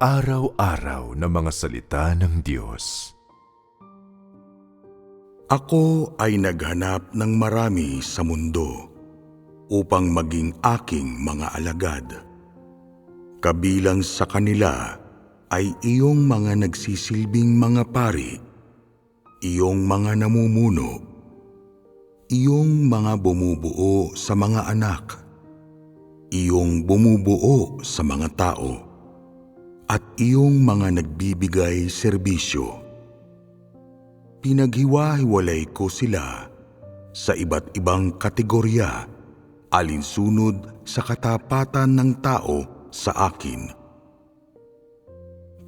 Araw-araw na mga salita ng Diyos. Ako ay naghanap ng marami sa mundo upang maging aking mga alagad. Kabilang sa kanila ay iyong mga nagsisilbing mga pari, iyong mga namumuno, iyong mga bumubuo sa mga anak, iyong bumubuo sa mga tao, at iyong mga nagbibigay serbisyo pinaghiwa-hiwalay ko sila sa iba't ibang kategorya alinsunod sa katapatan ng tao sa akin.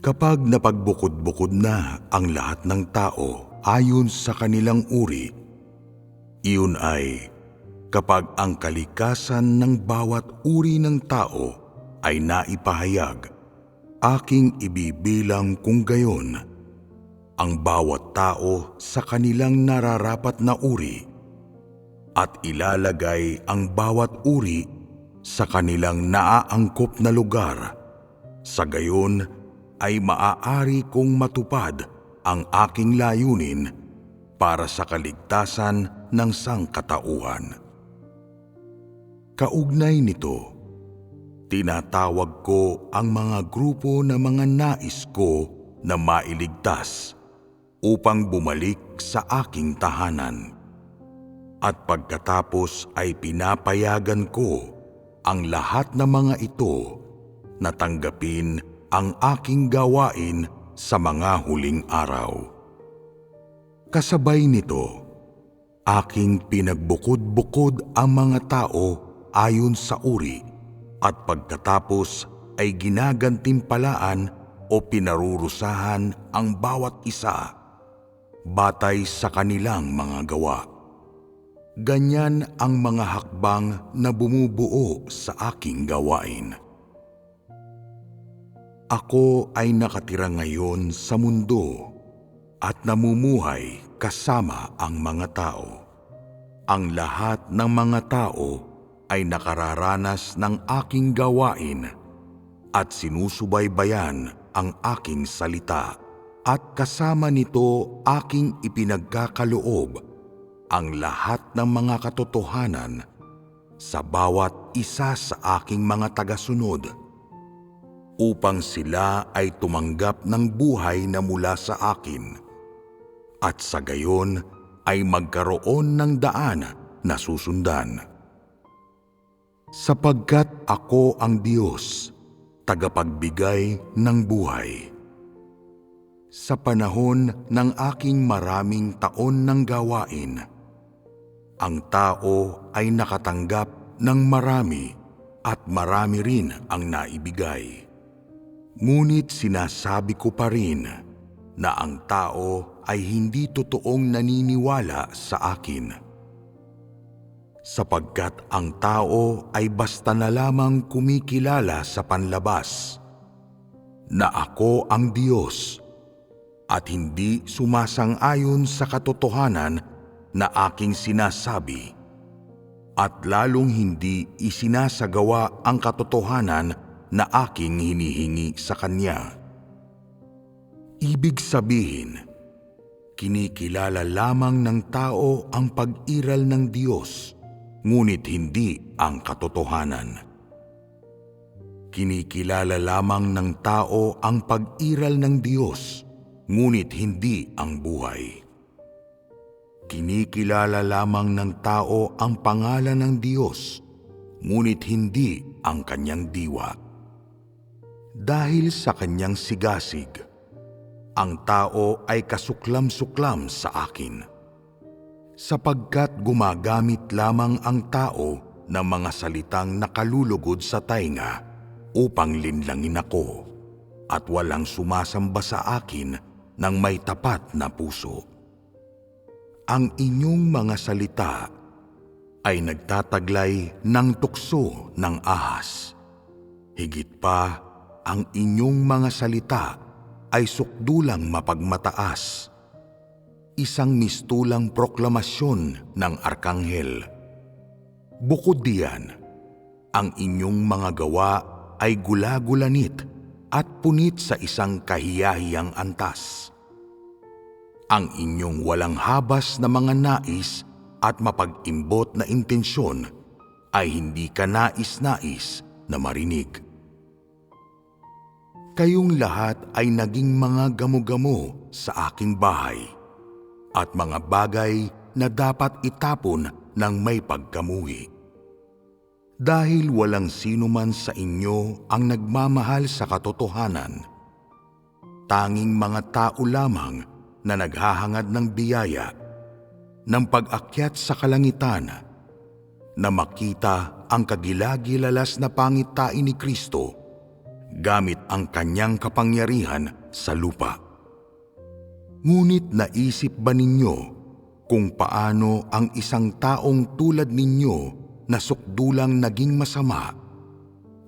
Kapag napagbukod-bukod na ang lahat ng tao ayon sa kanilang uri, iyon ay kapag ang kalikasan ng bawat uri ng tao ay naipahayag, aking ibibilang kung gayon ang bawat tao sa kanilang nararapat na uri at ilalagay ang bawat uri sa kanilang naaangkop na lugar. Sa gayon ay maaari kong matupad ang aking layunin para sa kaligtasan ng sangkatauhan. Kaugnay nito, tinatawag ko ang mga grupo na mga nais ko na mailigtas upang bumalik sa aking tahanan. At pagkatapos ay pinapayagan ko ang lahat ng mga ito na tanggapin ang aking gawain sa mga huling araw. Kasabay nito, aking pinagbukod-bukod ang mga tao ayon sa uri at pagkatapos ay ginagantimpalaan o pinarurusahan ang bawat isa batay sa kanilang mga gawa. Ganyan ang mga hakbang na bumubuo sa aking gawain. Ako ay nakatira ngayon sa mundo at namumuhay kasama ang mga tao. Ang lahat ng mga tao ay nakararanas ng aking gawain at sinusubaybayan ang aking salita at kasama nito aking ipinagkakaloob ang lahat ng mga katotohanan sa bawat isa sa aking mga tagasunod upang sila ay tumanggap ng buhay na mula sa akin at sa gayon ay magkaroon ng daan na susundan. Sapagkat ako ang Diyos, tagapagbigay ng buhay sa panahon ng aking maraming taon ng gawain, ang tao ay nakatanggap ng marami at marami rin ang naibigay. Ngunit sinasabi ko pa rin na ang tao ay hindi totoong naniniwala sa akin. Sapagkat ang tao ay basta na lamang kumikilala sa panlabas na ako ang Diyos at hindi sumasang-ayon sa katotohanan na aking sinasabi at lalong hindi isinasagawa ang katotohanan na aking hinihingi sa Kanya. Ibig sabihin, kinikilala lamang ng tao ang pag-iral ng Diyos, ngunit hindi ang katotohanan. Kinikilala lamang ng tao ang pag-iral ng Diyos, ngunit hindi ang buhay. Kinikilala lamang ng tao ang pangalan ng Diyos, ngunit hindi ang kanyang diwa. Dahil sa kanyang sigasig, ang tao ay kasuklam-suklam sa akin. Sapagkat gumagamit lamang ang tao ng mga salitang nakalulugod sa tainga upang linlangin ako at walang sumasamba sa akin ng may tapat na puso. Ang inyong mga salita ay nagtataglay ng tukso ng ahas. Higit pa, ang inyong mga salita ay sukdulang mapagmataas. Isang mistulang proklamasyon ng arkanghel. Bukod diyan, ang inyong mga gawa ay gulagulanit at punit sa isang kahiyahiyang antas. Ang inyong walang habas na mga nais at mapag-imbot na intensyon ay hindi ka nais-nais na marinig. Kayong lahat ay naging mga gamo-gamo sa aking bahay at mga bagay na dapat itapon ng may pagkamuhi. Dahil walang sino man sa inyo ang nagmamahal sa katotohanan, tanging mga tao lamang na naghahangad ng biyaya ng pag-akyat sa kalangitan na makita ang kagilagilalas na pangitain ni Kristo gamit ang kanyang kapangyarihan sa lupa. Ngunit naisip ba ninyo kung paano ang isang taong tulad ninyo na sukdulang naging masama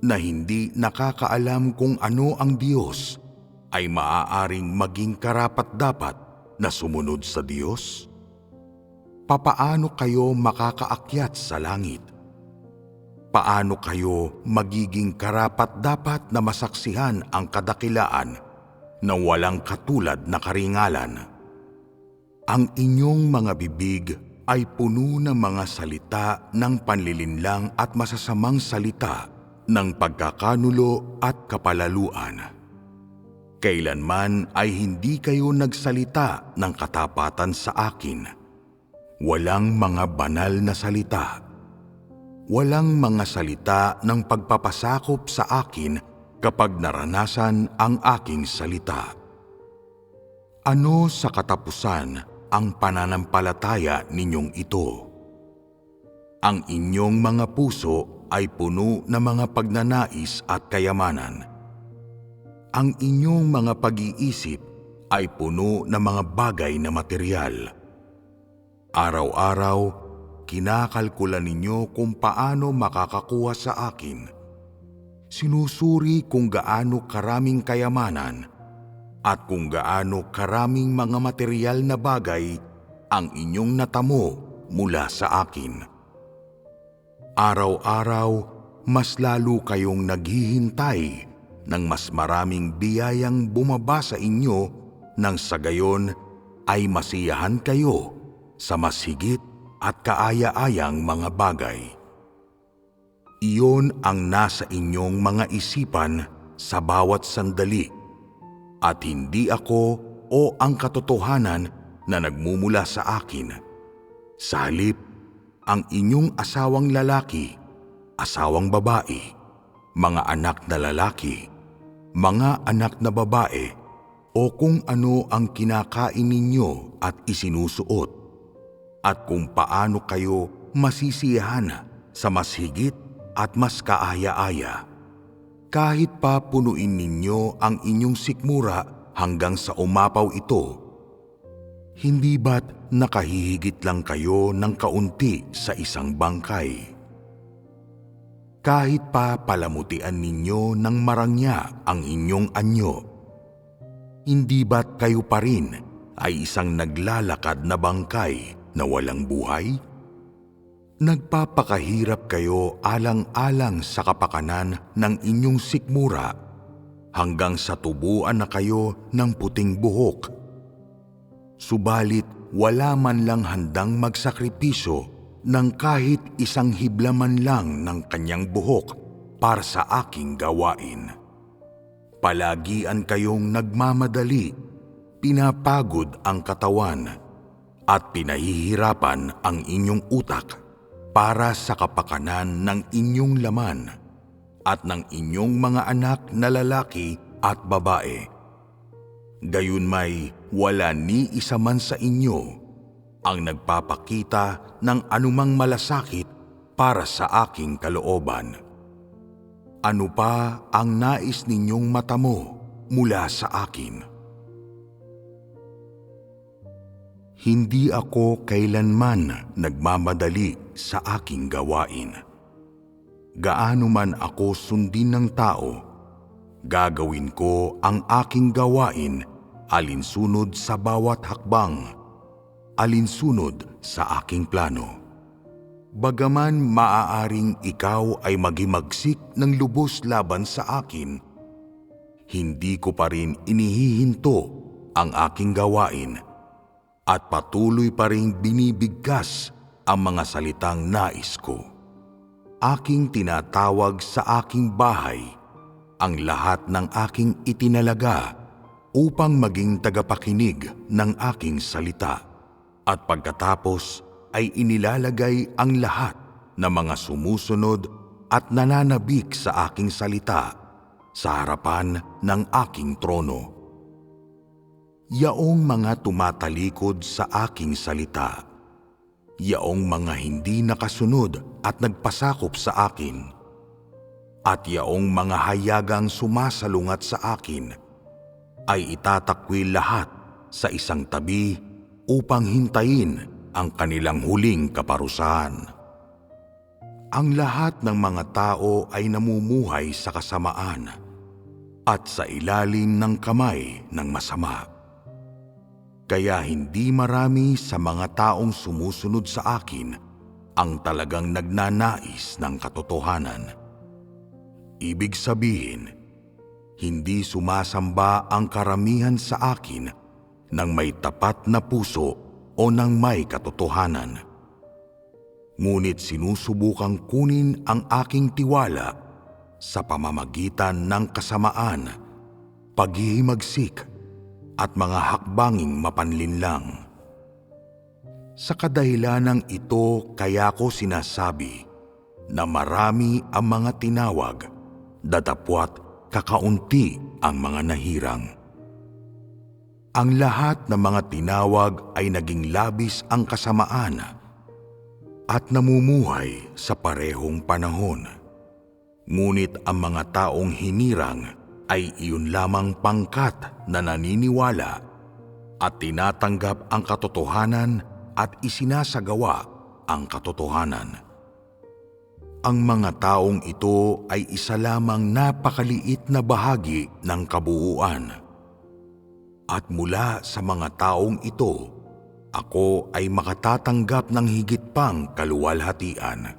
na hindi nakakaalam kung ano ang Diyos ay maaaring maging karapat-dapat na sumunod sa Diyos? Papaano kayo makakaakyat sa langit? Paano kayo magiging karapat-dapat na masaksihan ang kadakilaan na walang katulad na karingalan? Ang inyong mga bibig ay puno ng mga salita ng panlilinlang at masasamang salita ng pagkakanulo at kapalaluan. Kailanman ay hindi kayo nagsalita ng katapatan sa akin. Walang mga banal na salita. Walang mga salita ng pagpapasakop sa akin kapag naranasan ang aking salita. Ano sa katapusan ang pananampalataya ninyong ito? Ang inyong mga puso ay puno ng mga pagnanais at kayamanan. Ang inyong mga pag-iisip ay puno ng mga bagay na material. Araw-araw, kinakalkula ninyo kung paano makakakuha sa akin. Sinusuri kung gaano karaming kayamanan at kung gaano karaming mga material na bagay ang inyong natamo mula sa akin. Araw-araw, mas lalo kayong naghihintay ng mas maraming biyayang bumaba sa inyo nang sa gayon ay masiyahan kayo sa mas higit at kaaya-ayang mga bagay. Iyon ang nasa inyong mga isipan sa bawat sandali at hindi ako o ang katotohanan na nagmumula sa akin. Sa ang inyong asawang lalaki, asawang babae, mga anak na lalaki, mga anak na babae, o kung ano ang kinakain ninyo at isinusuot, at kung paano kayo masisiyahan sa mas higit at mas kaaya-aya kahit pa punuin ninyo ang inyong sikmura hanggang sa umapaw ito, hindi ba't nakahihigit lang kayo ng kaunti sa isang bangkay? Kahit pa palamutian ninyo ng marangya ang inyong anyo, hindi ba't kayo pa rin ay isang naglalakad na bangkay na walang buhay? Nagpapakahirap kayo alang-alang sa kapakanan ng inyong sikmura hanggang sa tubuan na kayo ng puting buhok. Subalit wala man lang handang magsakripisyo ng kahit isang hiblaman lang ng kanyang buhok para sa aking gawain. Palagian kayong nagmamadali, pinapagod ang katawan, at pinahihirapan ang inyong utak para sa kapakanan ng inyong laman at ng inyong mga anak na lalaki at babae. Gayun may wala ni isa man sa inyo ang nagpapakita ng anumang malasakit para sa aking kalooban. Ano pa ang nais ninyong matamo mula sa akin?' Hindi ako kailanman nagmamadali sa aking gawain. Gaano man ako sundin ng tao, gagawin ko ang aking gawain alinsunod sa bawat hakbang, alinsunod sa aking plano. Bagaman maaaring ikaw ay magimagsik ng lubos laban sa akin, hindi ko pa rin inihihinto ang aking gawain at patuloy pa rin binibigkas ang mga salitang nais ko. Aking tinatawag sa aking bahay ang lahat ng aking itinalaga upang maging tagapakinig ng aking salita. At pagkatapos ay inilalagay ang lahat ng mga sumusunod at nananabik sa aking salita sa harapan ng aking trono. Yaong mga tumatalikod sa aking salita, yaong mga hindi nakasunod at nagpasakop sa akin, at yaong mga hayagang sumasalungat sa akin, ay itatakwil lahat sa isang tabi upang hintayin ang kanilang huling kaparusahan. Ang lahat ng mga tao ay namumuhay sa kasamaan at sa ilalim ng kamay ng masama. Kaya hindi marami sa mga taong sumusunod sa akin ang talagang nagnanais ng katotohanan. Ibig sabihin, hindi sumasamba ang karamihan sa akin ng may tapat na puso o ng may katotohanan. Ngunit sinusubukang kunin ang aking tiwala sa pamamagitan ng kasamaan, paghihimagsik at mga hakbanging mapanlinlang. Sa kadahilanang ito kaya ko sinasabi na marami ang mga tinawag, datapwat kakaunti ang mga nahirang. Ang lahat ng mga tinawag ay naging labis ang kasamaan at namumuhay sa parehong panahon. Ngunit ang mga taong hinirang ay iyon lamang pangkat na naniniwala at tinatanggap ang katotohanan at isinasagawa ang katotohanan. Ang mga taong ito ay isa lamang napakaliit na bahagi ng kabuuan. At mula sa mga taong ito, ako ay makatatanggap ng higit pang kaluwalhatian.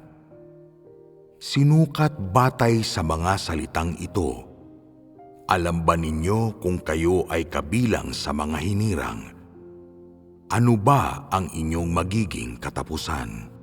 Sinukat batay sa mga salitang ito. Alam ba ninyo kung kayo ay kabilang sa mga hinirang? Ano ba ang inyong magiging katapusan?